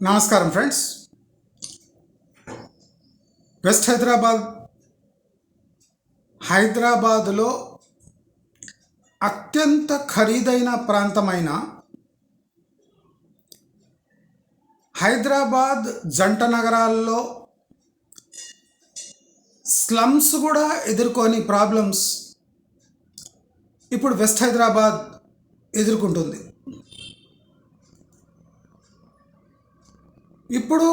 నమస్కారం friends west Hyderabad హైదరాబాదులో అత్యంత ఖరీదైన ప్రాంతమైన హైదరాబాద్ జంట నగరాల్లో స్లమ్స్ కూడా ఎదుర్కొని ప్రాబ్లమ్స్ ఇప్పుడు వెస్ట్ హైదరాబాద్ ఎదుర్కొంటుంది. ఇప్పుడు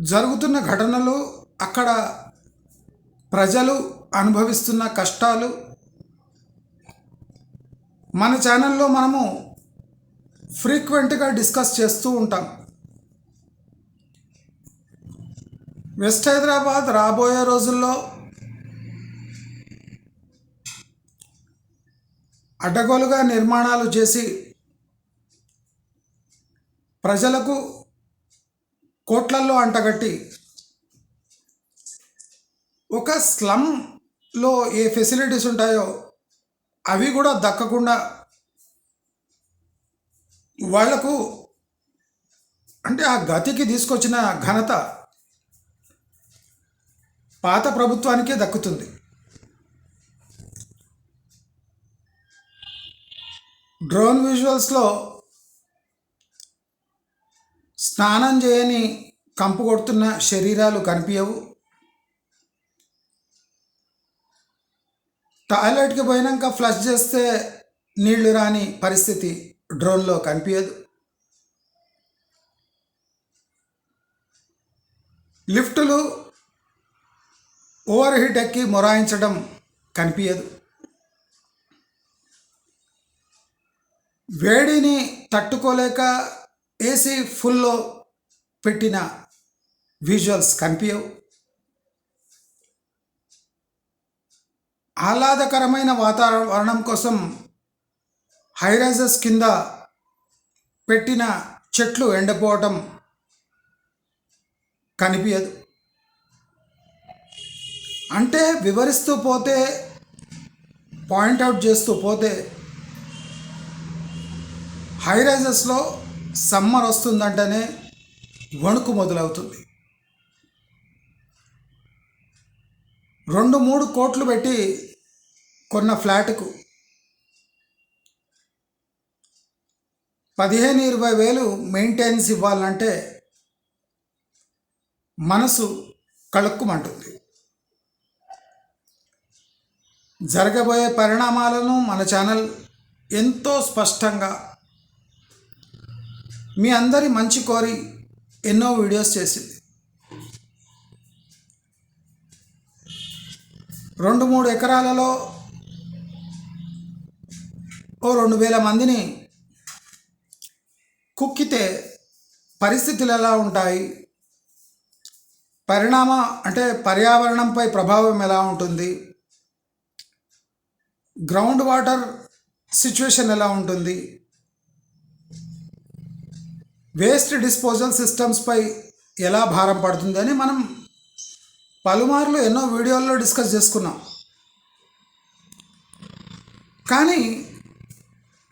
జరుగుతున్న ఘటనలు అక్కడ ప్రజలు అనుభవిస్తున్న కష్టాలు మన ఛానల్లో మనము ఫ్రీక్వెంట్గా డిస్కస్ చేస్తూ ఉంటాం. వెస్ట్ హైదరాబాద్ రాబోయే రోజుల్లో అడ్డగోలుగా నిర్మాణాలు చేసి ప్రజలకు కోట్లల్లో అంటగట్టి ఒక స్లమ్లో ఏ ఫెసిలిటీస్ ఉంటాయో అవి కూడా దక్కకుండా వాళ్ళకు అంటే ఆ గతికి తీసుకొచ్చిన ఘనత పాత ప్రభుత్వానికే దక్కుతుంది. డ్రోన్ విజువల్స్లో స్నానం చేయని కంపు కొడుతున్న శరీరాలు కనిపించవు టాయిలెట్కి పోయినాక ఫ్లష్ చేస్తే నీళ్ళు రాని పరిస్థితి డ్రోన్లో కనిపించదు లిఫ్టులు ఓవర్ హీట్ ఎక్కి మొరాయించడం కనిపించదు వేడిని తట్టుకోలేక ఏసీ ఫుల్లో పెట్టిన విజువల్స్ కనిపించవు ఆహ్లాదకరమైన వాతావరణం కోసం హైరైజెస్ కింద పెట్టిన చెట్లు ఎండిపోవటం కనిపించదు అంటే వివరిస్తూ పోతే పాయింట్అవుట్ చేస్తూ పోతే హైరైజెస్లో సమ్మర్ వస్తుందంటేనే వణుకు మొదలవుతుంది. రెండు మూడు కోట్లు పెట్టి కొన్న ఫ్లాట్కు పదిహేను ఇరవై వేలు మెయింటెనెన్స్ ఇవ్వాలంటే మనసు కళుక్కుమంటుంది. జరగబోయే పరిణామాలను మన ఛానల్ ఎంతో స్పష్టంగా మీ అందరి మంచి కోరి ఎన్నో వీడియోస్ చేసింది. రెండు మూడు ఎకరాలలో ఓ రెండు వేల మందిని కుక్కితే పరిస్థితులు ఎలా ఉంటాయి? పరిణామ అంటే పర్యావరణంపై ప్రభావం ఎలా ఉంటుంది? గ్రౌండ్ వాటర్ సిచ్యువేషన్ ఎలా ఉంటుంది? వేస్ట్ డిస్పోజల్ సిస్టమ్స్పై ఎలా భారం పడుతుందని మనం పలుమార్లు ఎన్నో వీడియోల్లో డిస్కస్ చేసుకున్నాం. కానీ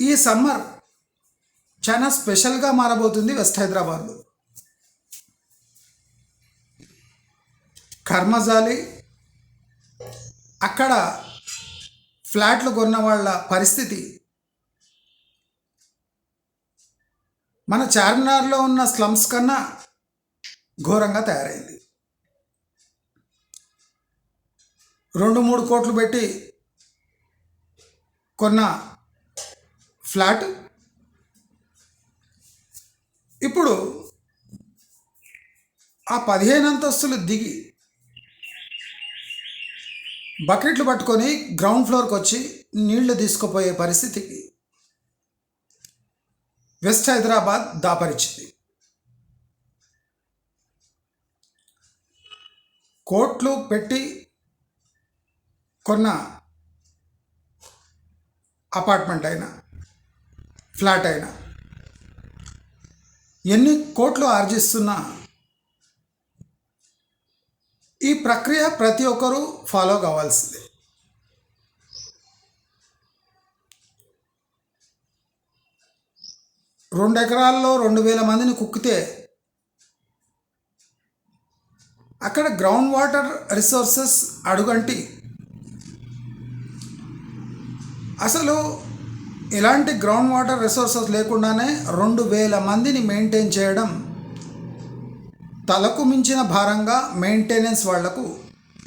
ఈ సమ్మర్ చాలా స్పెషల్గా మారబోతుంది వెస్ట్ హైదరాబాద్లో. కర్మజాలి అక్కడ ఫ్లాట్లు కొన్న వాళ్ళ పరిస్థితి మన చార్మినార్లో ఉన్న స్లమ్స్ కన్నా ఘోరంగా తయారైంది. రెండు మూడు కోట్లు పెట్టి కొన్న ఫ్లాట్. ఇప్పుడు ఆ పదిహేను అంతస్తులు దిగి బకెట్లు పట్టుకొని గ్రౌండ్ ఫ్లోర్కి వచ్చి నీళ్ళు తీసుకుపోయే పరిస్థితికి వెస్ట్ హైదరాబాద్ దాపరిచింది. కోట్లు పెట్టి కొన్న అపార్ట్మెంట్ అయినా ఫ్లాట్ అయినా ఎన్ని కోట్లు ఆర్జిస్తున్నా ఈ ప్రక్రియ ప్రతి ఒక్కరూ ఫాలో కావాల్సిందే. రెండు ఎకరాల్లో రెండు వేల మందిని కుక్కితే అక్కడ గ్రౌండ్ వాటర్ రిసోర్సెస్ అడుగంటి. అసలు ఇలాంటి గ్రౌండ్ వాటర్ రిసోర్సెస్ లేకుండానే రెండు వేల మందిని మెయింటైన్ చేయడం తలకు మించిన భారంగా మెయింటెనెన్స్ వాళ్ళకు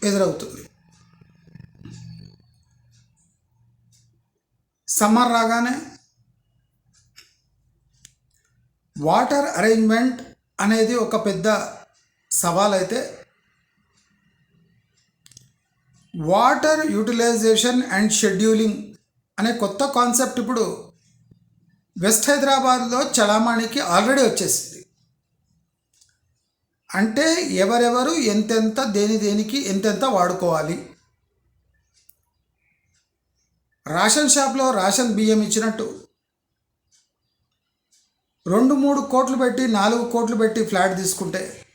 ఎదురవుతుంది. సమ్మర్ రాగానే వాటర్ అరేంజ్మెంట్ అనేది ఒక పెద్ద సవాల్ అయితే వాటర్ యూటిలైజేషన్ అండ్ షెడ్యూలింగ్ అనే కొత్త కాన్సెప్ట్ ఇప్పుడు వెస్ట్ హైదరాబాద్లో చలామణికి ఆల్రెడీ వచ్చేసింది. అంటే ఎవరెవరు ఎంతెంత దేని దేనికి ఎంతెంత వాడుకోవాలి? రేషన్ షాప్లో రేషన్ బియ్యం ఇచ్చినట్టు రెండు మూడు కోట్లు పెట్టి నాలుగు కోట్లు పెట్టి ఫ్లాట్ తీసుకుంటే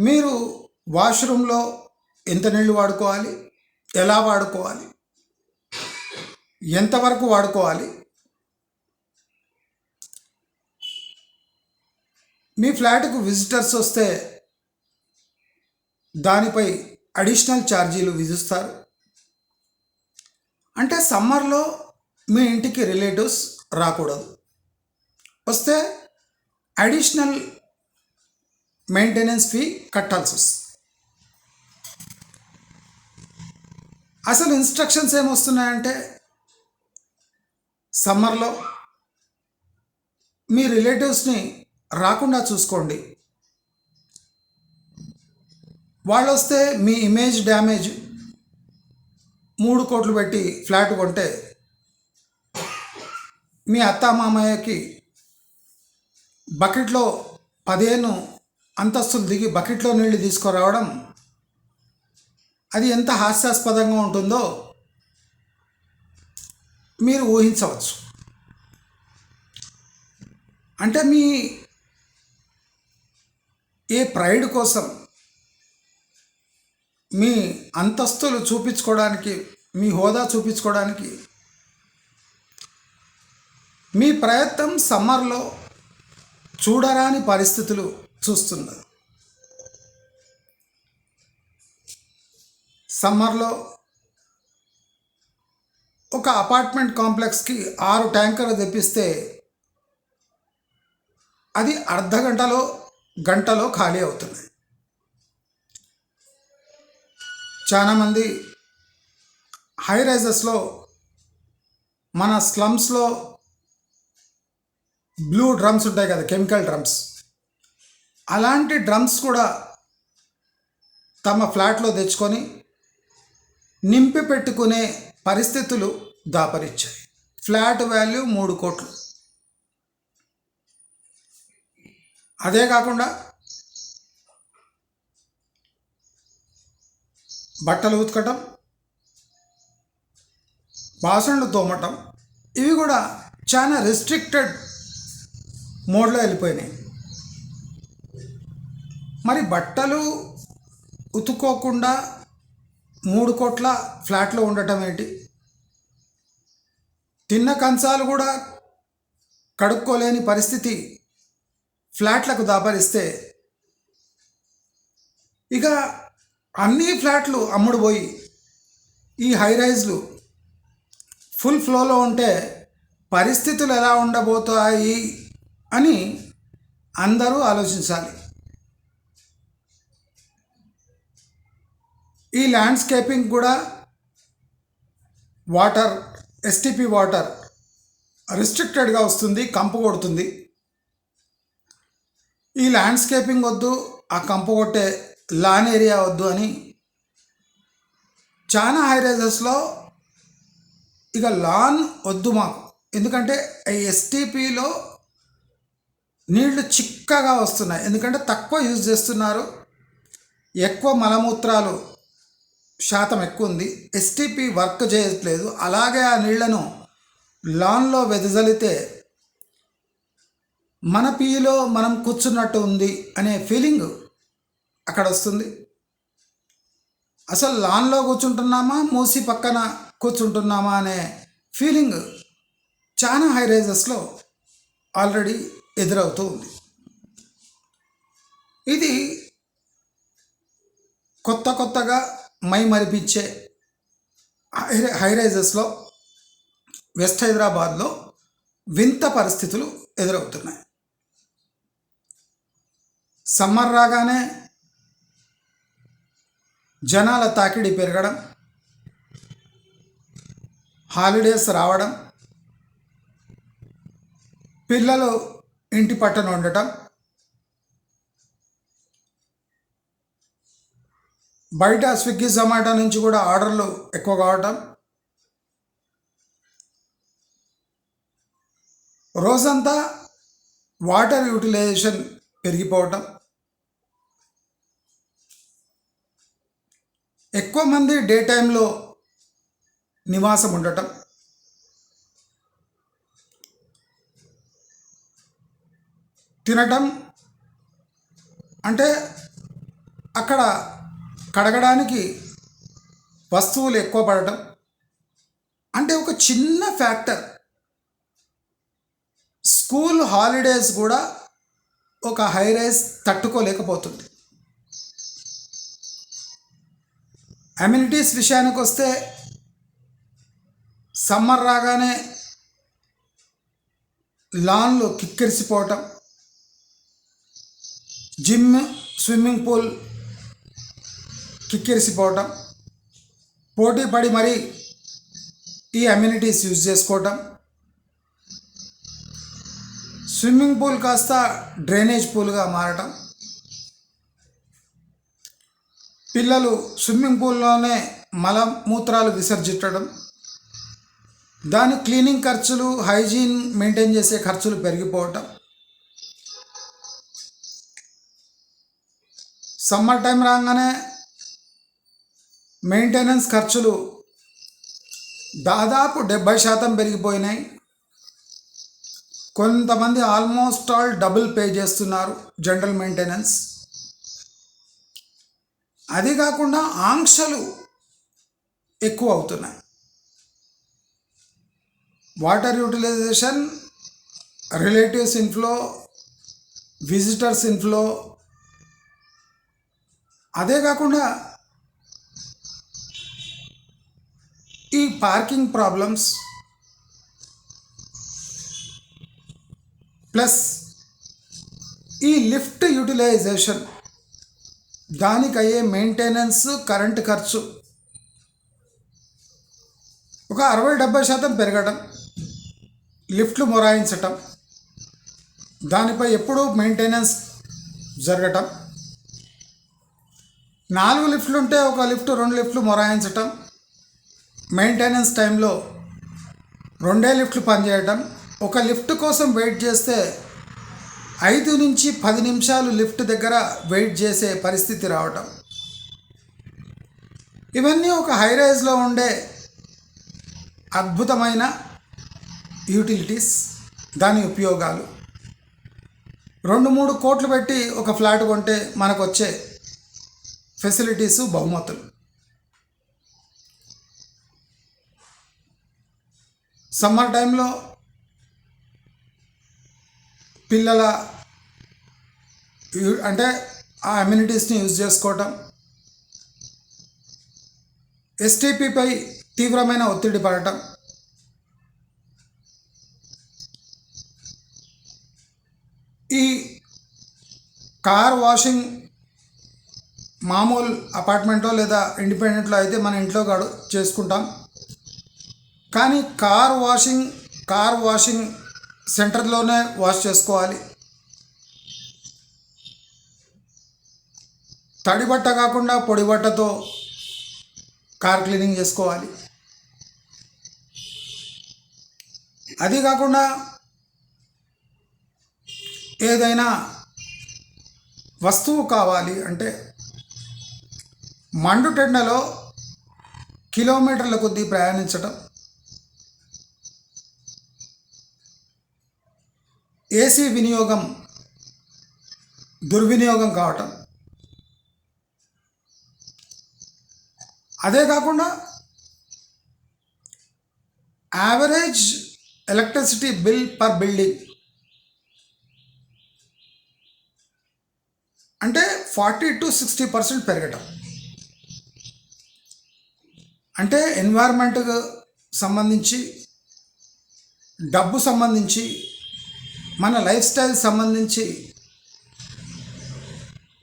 మీరు వాష్రూమ్లో ఎంత నీళ్ళు వాడుకోవాలి? ఎలా వాడుకోవాలి? ఎంతవరకు వాడుకోవాలి? మీ ఫ్లాట్కు విజిటర్స్ వస్తే దానిపై అడిషనల్ ఛార్జీలు విధిస్తారు. అంటే సమ్మర్లో మీ ఇంటికి రిలేటివ్స్ రాకూడదు. వస్తే అడిషనల్ మెయింటెనెన్స్ ఫీ కట్టాల్సి వస్తుంది. అసలు ఇన్స్ట్రక్షన్స్ ఏమొస్తున్నాయంటే సమ్మర్లో మీ రిలేటివ్స్ని రాకుండా చూసుకోండి. వాళ్ళు వస్తే మీ ఇమేజ్ డ్యామేజ్ మూడు కోట్లు పెట్టి ఫ్లాట్ కొంటే మీ అత్త మామయ్యకి బకెట్లో పదిహేను అంతస్తులు దిగి బకెట్లో నీళ్ళు తీసుకురావడం అది ఎంత హాస్యాస్పదంగా ఉంటుందో మీరు ఊహించవచ్చు. అంటే మీ ఏ ప్రైడ్ కోసం మీ అంతస్తులు చూపించుకోవడానికి మీ హోదా చూపించుకోవడానికి మీ ప్రయత్నం సమ్మర్లో చూడరాని పరిస్థితులు చూస్తున్నారు సమ్మర్లో ఒక అపార్ట్మెంట్ కాంప్లెక్స్కి ఆరు ట్యాంకర్లు తెప్పిస్తే అది అర్ధ గంటలో గంటలో ఖాళీ అవుతుంది. చాలామంది హై రైజెస్లో మన స్లమ్స్లో బ్లూ డ్రమ్స్ ఉంటాయి కదా కెమికల్ డ్రమ్స్. అలాంటి డ్రమ్స్ కూడా తమ ఫ్లాట్లో తెచ్చుకొని నింపి పెట్టుకునే పరిస్థితులు దాపరిచ్చాయి ఫ్లాట్ వాల్యూ మూడు కోట్లు. అదే కాకుండా బట్టలు ఉతకటం బాసనలు తోమటం ఇవి కూడా చాలా రెస్ట్రిక్టెడ్ మోడ్లో వెళ్ళిపోయినాయి. మరి బట్టలు ఉతుక్కోకుండా మూడు కోట్ల ఫ్లాట్లో ఉండటం ఏంటి? తిన్న కంచాలు కూడా కడుక్కోలేని పరిస్థితి ఫ్లాట్లకు దాపరిస్తే ఇక అన్ని ఫ్లాట్లు అమ్ముడు పోయి ఈ హైరైజ్లు ఫుల్ ఫ్లోలో ఉంటే పరిస్థితులు ఎలా ఉండబోతాయి? అని అందరూ ఆలోచించాలి. ఈ ల్యాండ్స్కేపింగ్ కూడా వాటర్ ఎస్టిపి వాటర్ రిస్ట్రిక్టెడ్గా వస్తుంది కంపు కొడుతుంది. ఈ ల్యాండ్స్కేపింగ్ వద్దు ఆ కంపు కొట్టే లాన్ ఏరియా వద్దు అని చాలా హైరైజెస్లో ఇక లాన్ వద్దు మాకు. ఎందుకంటే ఎస్టీపీలో నీళ్ళు చిక్కగా వస్తున్నాయి. ఎందుకంటే తక్కువ యూజ్ చేస్తున్నారు. ఎక్కువ మలమూత్రాలు శాతం ఎక్కువ ఉంది. ఎస్టీపీ వర్క్ చేయట్లేదు. అలాగే ఆ నీళ్ళను లాన్లో వెదజల్లితే మన పీలో మనం కూర్చున్నట్టు ఉంది అనే ఫీలింగ్ అక్కడ వస్తుంది. అసలు లాన్లో కూర్చుంటున్నామా? మూసి పక్కన కూర్చుంటున్నామా అనే ఫీలింగ్ చాలా హై రైజెస్లో ఆల్రెడీ ఎదురవుతూ ఉంది ఇది కొత్త కొత్తగా మై మరిపించే హై హైరైజెస్లో వెస్ట్ హైదరాబాద్లో వింత పరిస్థితులు ఎదురవుతున్నాయి. సమ్మర్ రాగానే జనాల తాకిడి పెరగడం హాలిడేస్ రావడం పిల్లలు ఇంటి పట్టణ ఉండటం. బయట స్విగ్గీ జొమాటో నుంచి కూడా ఆర్డర్లు ఎక్కువ కావటం. రోజంతా వాటర్ యూటిలైజేషన్ పెరిగిపోవటం. ఎక్కువ మంది డే టైంలో నివాసం ఉండటం. తినటం అంటే అక్కడ కడగడానికి వస్తువులు ఎక్కువ పడటం అంటే ఒక చిన్న ఫ్యాక్టర్. స్కూల్ హాలిడేస్ కూడా ఒక హై రైస్ తట్టుకోలేకపోతుంది. అమ్యూనిటీస్ విషయానికి వస్తే సమ్మర్ రాగానే లాన్లో కిక్కిరిసిపోవటం జిమ్ స్విమ్మింగ్ పూల్ కిక్కిరిసిపోవటం పోటీ పడి మరి ఈ అమ్యూనిటీస్ యూజ్ చేసుకోవటం. స్విమ్మింగ్ పూల్ కాస్త డ్రైనేజ్ పూల్గా మారటం. పిల్లలు స్విమ్మింగ్ పూల్లోనే మలమూత్రాలు విసర్జించడం. దాని క్లీనింగ్ ఖర్చులు హైజీన్ మెయింటైన్ చేసే ఖర్చులు పెరిగిపోవటం. సమ్మర్ టైం రాగానే మెయింటెనెన్స్ ఖర్చులు దాదాపు డెబ్భై శాతం పెరిగిపోయినాయి. కొంతమంది ఆల్మోస్ట్ ఆల్ డబుల్ పే చేస్తున్నారు జనరల్ మెయింటెనెన్స్. అది కాకుండా ఆంక్షలు ఎక్కువ అవుతున్నాయి. Water utilization relatives inflow visitors inflow అదే కాకుండా ఈ పార్కింగ్ ప్రాబ్లమ్స్ ప్లస్ ఈ లిఫ్ట్ యూటిలైజేషన్ దానికయ్యే మెయింటెనెన్స్ కరెంట్ ఖర్చు. ఒక అరవై డెబ్బై శాతం పెరగడం లిఫ్ట్లు మొరాయించటం దానిపై ఎప్పుడూ మెయింటెనెన్స్ జరగటం. నాలుగు లిఫ్ట్లు ఉంటే ఒక లిఫ్ట్ రెండు లిఫ్ట్లు మొరాయించటం మెయింటెనెన్స్ టైంలో రెండే లిఫ్ట్లు పనిచేయటం. ఒక లిఫ్ట్ కోసం వెయిట్ చేస్తే ఐదు నుంచి పది నిమిషాలు లిఫ్ట్ దగ్గర వెయిట్ చేసే పరిస్థితి రావటం. ఇవన్నీ ఒక హైరైజ్లో ఉండే అద్భుతమైన యూటిలిటీస్ దాని ఉపయోగాలు. రెండు మూడు కోట్లు పెట్టి ఒక ఫ్లాట్ కొంటే మనకు వచ్చే ఫెసిలిటీసు బహుమతులు. సమ్మర్ టైంలో పిల్లల అంటే ఆ అమ్యూనిటీస్ని యూజ్ చేసుకోవటం. ఎస్టీపీపై తీవ్రమైన ఒత్తిడి పడటం. ఈ కార్ వాషింగ్ మామూలు అపార్ట్మెంటో లేదా ఇండిపెండెంట్లో అయితే మన ఇంట్లో కాడు చేసుకుంటాం. కానీ కార్ వాషింగ్ కార్ వాషింగ్ సెంటర్లోనే వాష్ చేసుకోవాలి. తడి బట్ట కాకుండా పొడి బట్టతో కార్ క్లీనింగ్ చేసుకోవాలి. అది కాకుండా ఏదైనా వస్తువు కావాలి అంటే మండుటెండలో కిలోమీటర్ల కొద్దీ ప్రయాణించటం. ఏసీ వినియోగం దుర్వినియోగం కావటం. అదే కాకుండా average electricity bill per building. అంటే ఫార్టీ టు సిక్స్టీ పర్సెంట్ పెరగటం. అంటే ఎన్వైర్మెంట్కు సంబంధించి డబ్బు సంబంధించి మన లైఫ్ స్టైల్ సంబంధించి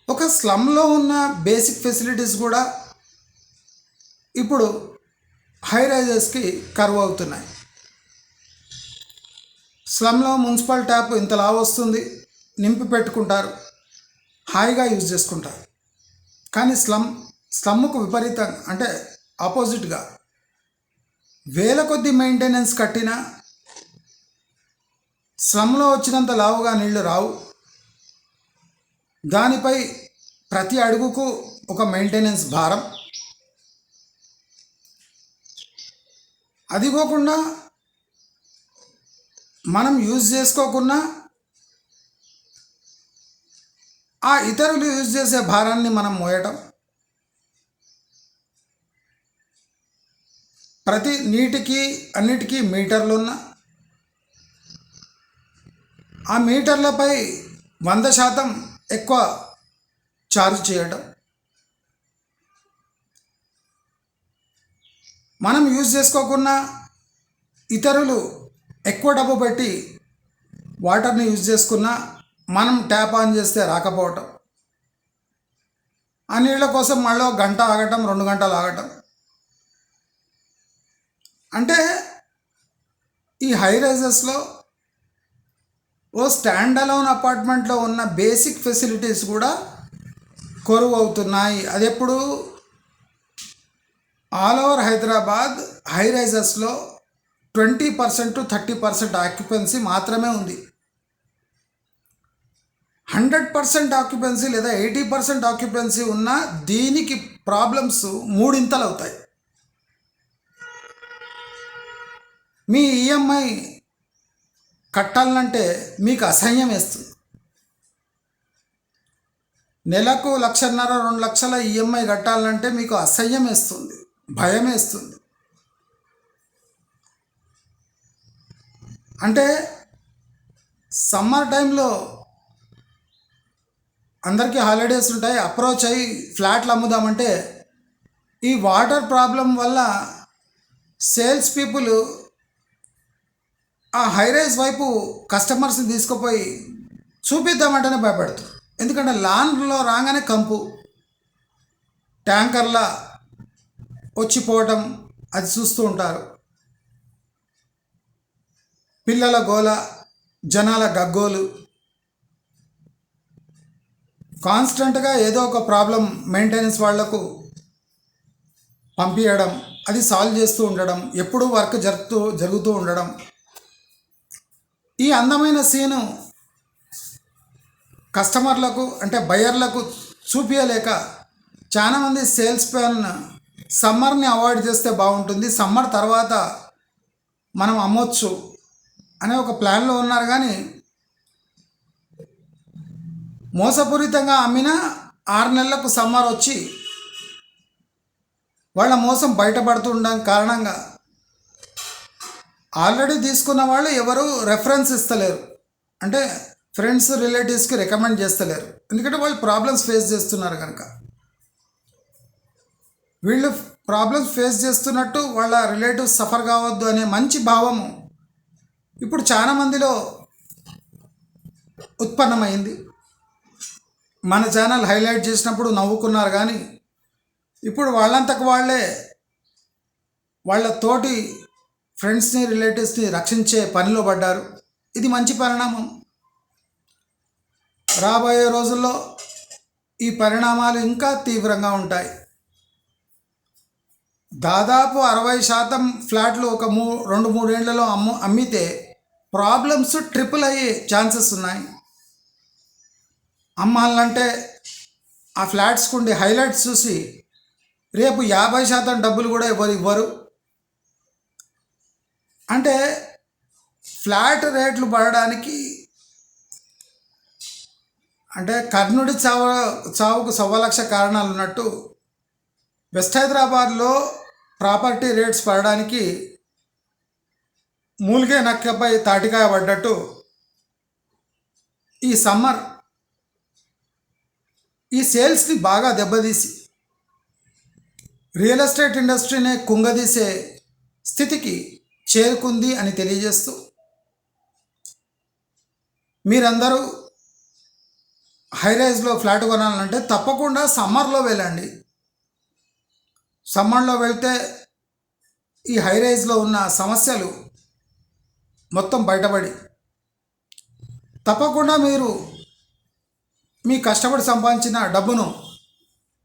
ఒక స్లమ్లో ఉన్న బేసిక్ ఫెసిలిటీస్ కూడా ఇప్పుడు హై రైజెస్కి కర్వ్ అవుతున్నాయి. స్లమ్లో మున్సిపల్ ట్యాప్ ఇంతలా వస్తుంది నింపి పెట్టుకుంటారు హాయిగా యూజ్ చేసుకుంటారు. కానీ స్లమ్ స్లమ్కు విపరీతంగా అంటే ఆపోజిట్గా వేల కొద్ది మెయింటెనెన్స్ కట్టినా స్లమ్లో వచ్చినంత లావుగా నీళ్ళు రావు. దానిపై ప్రతి అడుగుకు ఒక మెయింటెనెన్స్ భారం. అది పోకుండా మనం యూజ్ చేసుకోకున్నా ఆ ఇతరులు యూజ్ చేసే భారాన్ని మనం మోయటం. ప్రతి నీటికి అన్నిటికీ మీటర్లు ఉన్న ఆ మీటర్లపై వంద శాతం ఎక్కువ ఛార్జ్ చేయడం మనం యూజ్ చేసుకోకున్నా ఇతరులు ఎక్కువ డబ్బు పెట్టి వాటర్ని యూజ్ చేసుకున్నా మనం ట్యాప్ ఆన్ చేస్తే రాకపోవటం. ఆ నీళ్ళ కోసం మళ్ళీ ఒక గంట ఆగటం రెండు గంటలు ఆగటం. అంటే ఈ హై రైజెస్లో ఓ స్టాండ్ అలోన్ అపార్ట్మెంట్లో ఉన్న బేసిక్ ఫెసిలిటీస్ కూడా కొరువు అవుతున్నాయి అది ఎప్పుడు all over Hyderabad high రైజెస్లో twenty percent to thirty percent occupancy మాత్రమే ఉంది. హండ్రెడ్ పర్సెంట్ ఆక్యుపెన్సీ లేదా ఎయిటీ పర్సెంట్ ఆక్యుపెన్సీ ఉన్న దీనికి ప్రాబ్లమ్స్ మూడింతలు అవుతాయి మీ ఈఎంఐ కట్టాలంటే మీకు అసహ్యం వేస్తుంది. నెలకు లక్షన్నర రెండు లక్షల ఈఎంఐ కట్టాలంటే మీకు అసహ్యం వేస్తుంది భయం వేస్తుంది. అంటే సమ్మర్ టైంలో అందరికీ హాలిడేస్ ఉంటాయి అప్రోచ్ అయ్యి ఫ్లాట్లు అమ్ముదామంటే ఈ వాటర్ ప్రాబ్లం వల్ల సేల్స్ పీపుల్ ఆ హైరైజ్ వైపు కస్టమర్స్ని తీసుకుపోయి చూపిద్దామంటేనే భయపెడతారు. ఎందుకంటే లాన్లో రాగానే కంపు. ట్యాంకర్ల వచ్చిపోవటం అది చూస్తూ ఉంటారు. పిల్లల గోల జనాల గగ్గోలు. కాన్స్టెంట్గా ఏదో ఒక ప్రాబ్లం మెయింటెనెన్స్ వాళ్ళకు పంపించడం అది సాల్వ్ చేస్తూ ఉండడం ఎప్పుడూ వర్క్ జరుపుతూ జరుగుతూ ఉండడం. ఈ అందమైన సీను కస్టమర్లకు అంటే బయర్లకు చూపించలేక చాలామంది సేల్స్ మ్యాన్ సమ్మర్ని అవాయిడ్ చేస్తే బాగుంటుంది. సమ్మర్ తర్వాత మనం అమ్మొచ్చు అనే ఒక ప్లాన్లో ఉన్నారు కానీ మోసపూరితంగా అమ్మిన ఆరు నెలలకు సమ్మర్ వచ్చి వాళ్ళ మోసం బయటపడుతుండడం కారణంగా ఆల్రెడీ తీసుకున్న వాళ్ళు ఎవరు రెఫరెన్స్ ఇస్తలేరు. అంటే ఫ్రెండ్స్ రిలేటివ్స్కి రికమెండ్ చేస్తలేరు. ఎందుకంటే వాళ్ళు ప్రాబ్లమ్స్ ఫేస్ చేస్తున్నారు కనుక. వీళ్ళు ప్రాబ్లమ్స్ ఫేస్ చేస్తున్నట్టు వాళ్ళ రిలేటివ్స్ సఫర్ కావద్దు అనే మంచి భావము ఇప్పుడు చాలా మందిలో ఉత్పన్నమైంది. మన ఛానల్ హైలైట్ చేసినప్పుడు నవ్వుకున్నారు కానీ ఇప్పుడు వాళ్ళంతకు వాళ్ళే వాళ్ళ తోటి ఫ్రెండ్స్ని రిలేటివ్స్ని రక్షించే పనిలో పడ్డారు. ఇది మంచి పరిణామం. రాబోయే రోజుల్లో ఈ పరిణామాలు ఇంకా తీవ్రంగా ఉంటాయి. దాదాపు అరవై శాతం ఫ్లాట్లు ఒక మూ రెండు మూడేళ్ళలో అమ్ము అమ్మితే ప్రాబ్లమ్స్ ట్రిపుల్ అయ్యే ఛాన్సెస్ ఉన్నాయి. అమ్మాలంటే ఆ ఫ్లాట్స్కి ఉండే హైలైట్స్ చూసి రేపు యాభై శాతం డబ్బులు కూడా ఇవ్వరు ఇవ్వరు. అంటే ఫ్లాట్ రేట్లు పడడానికి అంటే కర్ణుడి చావు చావుకు సవ్వ లక్ష కారణాలు ఉన్నట్టు వెస్ట్ హైదరాబాద్లో ప్రాపర్టీ రేట్స్ పడడానికి మూలిగే నక్కపై తాటికాయ పడ్డట్టు ఈ సమ్మర్ ఈ సేల్స్ని బాగా దెబ్బతీసి రియల్ ఎస్టేట్ ఇండస్ట్రీనే కుంగదీసే స్థితికి చేరుకుంది అని తెలియజేస్తూ మీరందరూ హైరైజ్లో ఫ్లాట్ కొనాలంటే తప్పకుండా సమ్మర్లో వెళ్ళండి. సమ్మర్లో వెళ్తే ఈ హైరైజ్లో ఉన్న సమస్యలు మొత్తం బయటపడి తప్పకుండా మీరు మీ కష్టపడి సంపాదించిన డబ్బును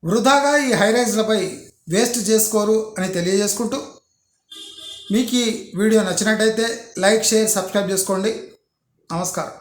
వృధాగా ఈ హైరైజ్లపై వేస్ట్ చేసుకోరు అని తెలియజేసుకుంటూ మీకు ఈ వీడియో నచ్చినట్టయితే లైక్ షేర్ సబ్స్క్రైబ్ చేసుకోండి. నమస్కారం.